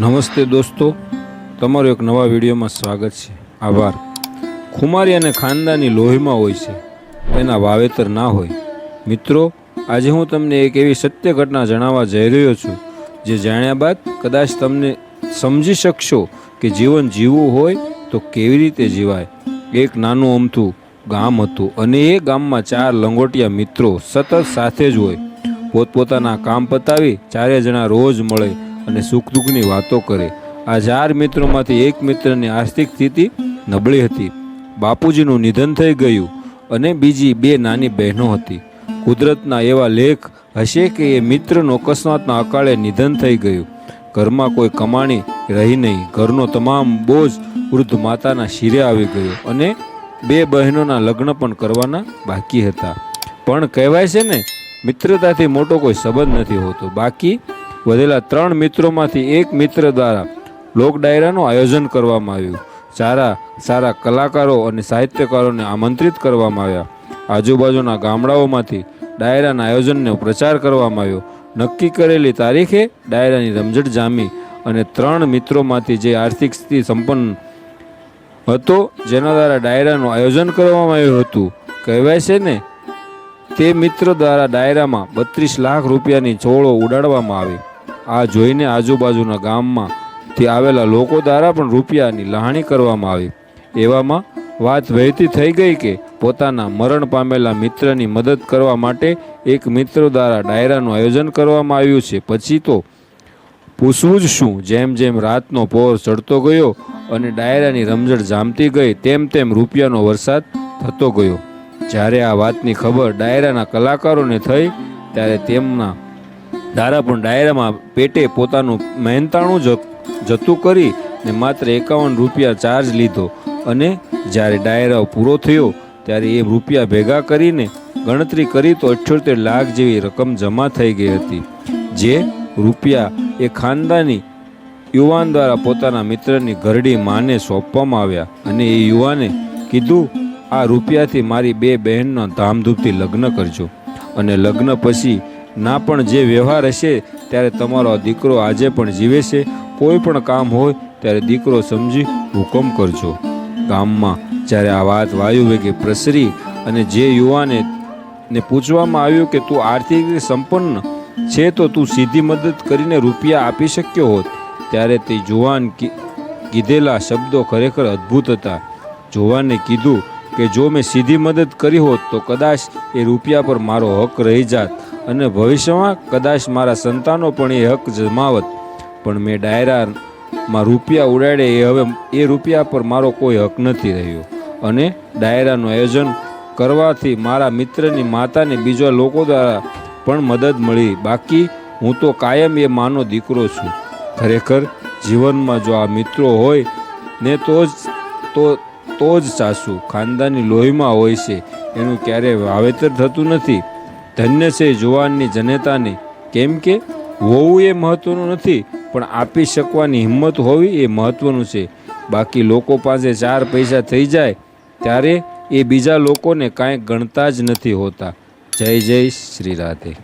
નમસ્તે દોસ્તો. તમારું એક નવા વિડીયોમાં સ્વાગત છે. આભાર. ખુમારી અને ખાનદાની લોહીમાં હોય છે. એના વાવેતર ના હોય. મિત્રો, આજે હું તમને એક એવી સત્ય ઘટના જણાવવા જઈ રહ્યો છું, જે જાણ્યા બાદ કદાચ તમને સમજી શકશો કે જીવન જીવવું હોય તો કેવી રીતે જીવાય. એક નાનું અમથું ગામ હતું અને એ ગામમાં ચાર લંગોટિયા મિત્રો સતત સાથે જ હોય. પોતપોતાના કામ પતાવી ચારે જણા રોજ મળે અને સુખ દુઃખની વાતો કરે. આ ચાર મિત્રોમાંથી એક મિત્રની આર્થિક સ્થિતિ નબળી હતી. બાપુજીનું નિધન થઈ ગયું અને બીજી બે નાની બહેનો હતી. કુદરતના એવા લેખ હશે કે એ મિત્રનો અકસ્માતના અકાળે નિધન થઈ ગયું. ઘરમાં કોઈ કમાણી રહી નહીં. ઘરનો તમામ બોજ વૃદ્ધ માતાના શિરે આવી ગયો અને બે બહેનોના લગ્ન પણ કરવાના બાકી હતા. પણ કહેવાય છે ને, મિત્રતાથી મોટો કોઈ સંબંધ નથી હોતો. બાકી વધેલા ત્રણ મિત્રોમાંથી એક મિત્ર દ્વારા લોક ડાયરાનું આયોજન કરવામાં આવ્યું. સારા સારા કલાકારો અને સાહિત્યકારોને આમંત્રિત કરવામાં આવ્યા. આજુબાજુના ગામડાઓમાંથી ડાયરાના આયોજનનો પ્રચાર કરવામાં આવ્યો. નક્કી કરેલી તારીખે ડાયરાની રમઝટ જામી અને ત્રણ મિત્રોમાંથી જે આર્થિક સ્થિતિ સંપન્ન હતો, જેના દ્વારા ડાયરાનું આયોજન કરવામાં આવ્યું હતું. કહેવાય છે ને, તે મિત્ર દ્વારા ડાયરામાં બત્રીસ લાખ રૂપિયાની ચોળો ઉડાડવામાં આવી. આ જોઈને આજુબાજુના ગામમાંથી આવેલા લોકો દ્વારા પણ રૂપિયાની લહાણી કરવામાં આવી. એવામાં વાત વહેતી થઈ ગઈ કે પોતાના મરણ પામેલા મિત્રની મદદ કરવા માટે એક મિત્ર દ્વારા ડાયરાનું આયોજન કરવામાં આવ્યું છે. પછી તો પૂછવું જ શું? જેમ જેમ રાતનો પહોર ચડતો ગયો અને ડાયરાની રમઝટ જામતી ગઈ, તેમ તેમ રૂપિયાનો વરસાદ થતો ગયો. જ્યારે આ વાતની ખબર ડાયરાના કલાકારોને થઈ, ત્યારે તેમના દારા પણ ડાયરામાં પેટે પોતાનું મહેનતાણું જતું કરી ને માત્ર એકાવન રૂપિયા ચાર્જ લીધો. અને જ્યારે ડાયરાઓ પૂરો થયો, ત્યારે એ રૂપિયા ભેગા કરીને ગણતરી કરી તો અઠ્યોતેર લાખ જેવી રકમ જમા થઈ ગઈ હતી. જે રૂપિયા એ ખાનદાની યુવાન દ્વારા પોતાના મિત્રની ઘરડી માને સોંપવામાં આવ્યા. અને એ યુવાને કીધું, આ રૂપિયાથી મારી બે બહેનનો ધામધૂમથી લગ્ન કરજો. અને લગ્ન પછી ના પણ જે વ્યવહાર હશે, ત્યારે તમારો દીકરો આજે પણ જીવે છે કોઈ પણ કામ હોય, ત્યારે દીકરો સમજી હુકમ કરજો. ગામમાં જ્યારે આ વાત વાયુ વેગે પ્રસરી અને જે યુવાને ને પૂછવામાં આવ્યું કે તું આર્થિક સંપન્ન છે, તો તું સીધી મદદ કરીને રૂપિયા આપી શક્યો હોત. ત્યારે તે જુવાન કીધેલા શબ્દો ખરેખર અદ્ભુત હતા. જુવાને કીધું કે જો મેં સીધી મદદ કરી હોત, તો કદાચ એ રૂપિયા પર મારો હક રહી જાત. અને ભવિષ્યમાં કદાચ મારા સંતાનો પણ એ હક જમાવત. પણ મેં ડાયરામાં રૂપિયા ઉડાડે એ હવે એ રૂપિયા પર મારો કોઈ હક નથી રહ્યો. અને ડાયરાનું આયોજન કરવાથી મારા મિત્રની માતાને બીજા લોકો દ્વારા પણ મદદ મળી. બાકી હું તો કાયમ એ માનો દીકરો છું. ખરેખર જીવનમાં જો આ મિત્રો હોય ને તો જ, તો તો જ સાસુ. ખાનદાની લોહીમાં હોય છે. એનું ક્યારેય વાવેતર થતું નથી. ધન્ય છે જુવાનની જનેતાને. કેમ કે હોવું એ મહત્વનું નથી, પણ આપી શકવાની હિંમત હોવી એ મહત્વનું છે. બાકી લોકો પાસે ચાર પૈસા થઈ જાય, ત્યારે એ બીજા લોકોને કાંઈ ગણતા જ નથી હોતા. જય જય શ્રી રાધે.